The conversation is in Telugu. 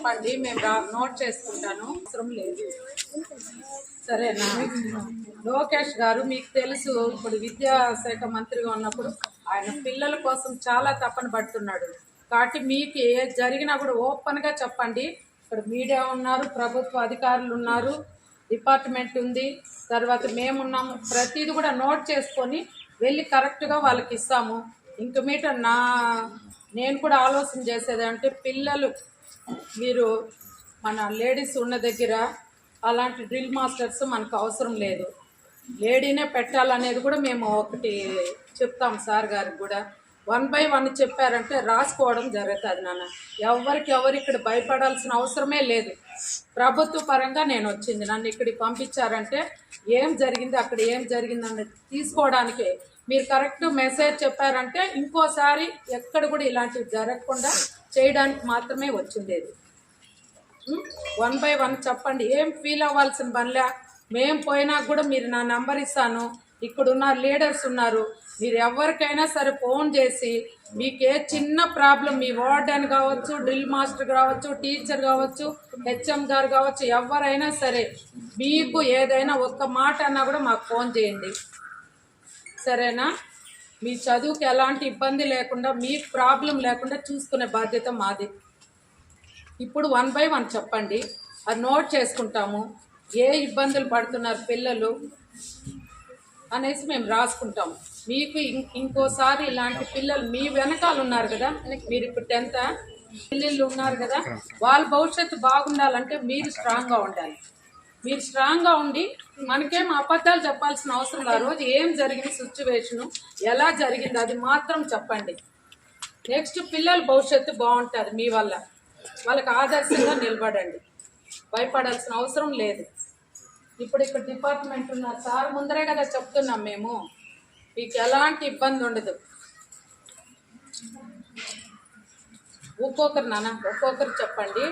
చెప్పండి మేము నోట్ చేసుకుంటాను. అవసరం లేదు. సరేనా? లోకేష్ గారు మీకు తెలుసు ఇప్పుడు విద్యాశాఖ మంత్రిగా ఉన్నప్పుడు ఆయన పిల్లల కోసం చాలా తపన పడుతున్నాడు. కాబట్టి మీకు ఏ జరిగినా కూడా ఓపెన్గా చెప్పండి. ఇక్కడ మీడియా ఉన్నారు ప్రభుత్వ అధికారులు ఉన్నారు డిపార్ట్మెంట్ ఉంది. తర్వాత మేమున్నాము. ప్రతిది కూడా నోట్ చేసుకొని వెళ్ళి కరెక్ట్గా వాళ్ళకి ఇస్తాము. ఇంక మీట నా నేను కూడా ఆలోచన చేసేది అంటే పిల్లలు మీరు మన లేడీస్ ఉన్న దగ్గర అలాంటి డ్రిల్ మాస్టర్స్ మనకు అవసరం లేదు. లేడీనే పెట్టాలనేది కూడా మేము ఒకటి చెప్తాం సార్ గారికి కూడా. వన్ బై వన్ చెప్పారంటే రాసుకోవడం జరుగుతుంది నాన్న. ఎవరికి ఎవరు ఇక్కడ భయపడాల్సిన అవసరమే లేదు. ప్రభుత్వ పరంగా నేను వచ్చింది. నన్ను ఇక్కడికి పంపించారంటే ఏం జరిగింది అక్కడ ఏం జరిగింది అన్నది తీసుకోవడానికి మీరు కరెక్ట్ మెసేజ్ చెప్పారంటే ఇంకోసారి ఎక్కడ కూడా ఇలాంటివి జరగకుండా చేయడానికి మాత్రమే వచ్చిండేది. వన్ బై వన్ చెప్పండి ఏం ఫీల్ అవ్వాల్సిన పనిలే? మేం పోయినా కూడా మీరు నా నంబర్ ఇస్తాను. ఇక్కడ ఉన్న లీడర్స్ ఉన్నారు. మీరు ఎవరికైనా సరే ఫోన్ చేసి మీకు ఏ చిన్న ప్రాబ్లం మీ వార్డెన్ కావచ్చు డ్రిల్ మాస్టర్ కావచ్చు టీచర్ కావచ్చు హెచ్ఎం గారు కావచ్చు ఎవరైనా సరే మీకు ఏదైనా ఒక్క మాట అన్నా కూడా మాకు ఫోన్ చేయండి. సరేనా? మీ చదువుకి ఎలాంటి ఇబ్బంది లేకుండా మీకు ప్రాబ్లం లేకుండా చూసుకునే బాధ్యత మాది. ఇప్పుడు వన్ బై వన్ చెప్పండి. అది నోట్ చేసుకుంటాము. ఏ ఇబ్బందులు పడుతున్నారు పిల్లలు అనేసి మేము రాసుకుంటాము. మీకు ఇం- ఇంకోసారి ఇలాంటి పిల్లలు మీ వెనకాల ఉన్నారు కదా మీరు ఇప్పుడు టెన్త్? పిల్లలు ఉన్నారు కదా వాళ్ళ భవిష్యత్తు బాగుండాలంటే మీరు స్ట్రాంగ్గా ఉండాలి. మీరు స్ట్రాంగ్గా ఉండి మనకేం అబద్ధాలు చెప్పాల్సిన అవసరం లేదు. ఆ రోజు ఏం జరిగింది సిచ్యువేషను ఎలా జరిగింది? అది మాత్రం చెప్పండి. నెక్స్ట్ పిల్లల భవిష్యత్తు బాగుంటుంది మీ వల్ల. వాళ్ళకి ఆదర్శంగా నిలబడండి. భయపడాల్సిన అవసరం లేదు. ఇప్పుడు ఇక్కడ డిపార్ట్మెంట్ ఉన్న సార్ ముందరే కదా చెప్తున్నాం మేము. మీకు ఎలాంటి ఇబ్బంది ఉండదు. ఒక్కొక్కరు నాన్న ఒక్కొక్కరు చెప్పండి.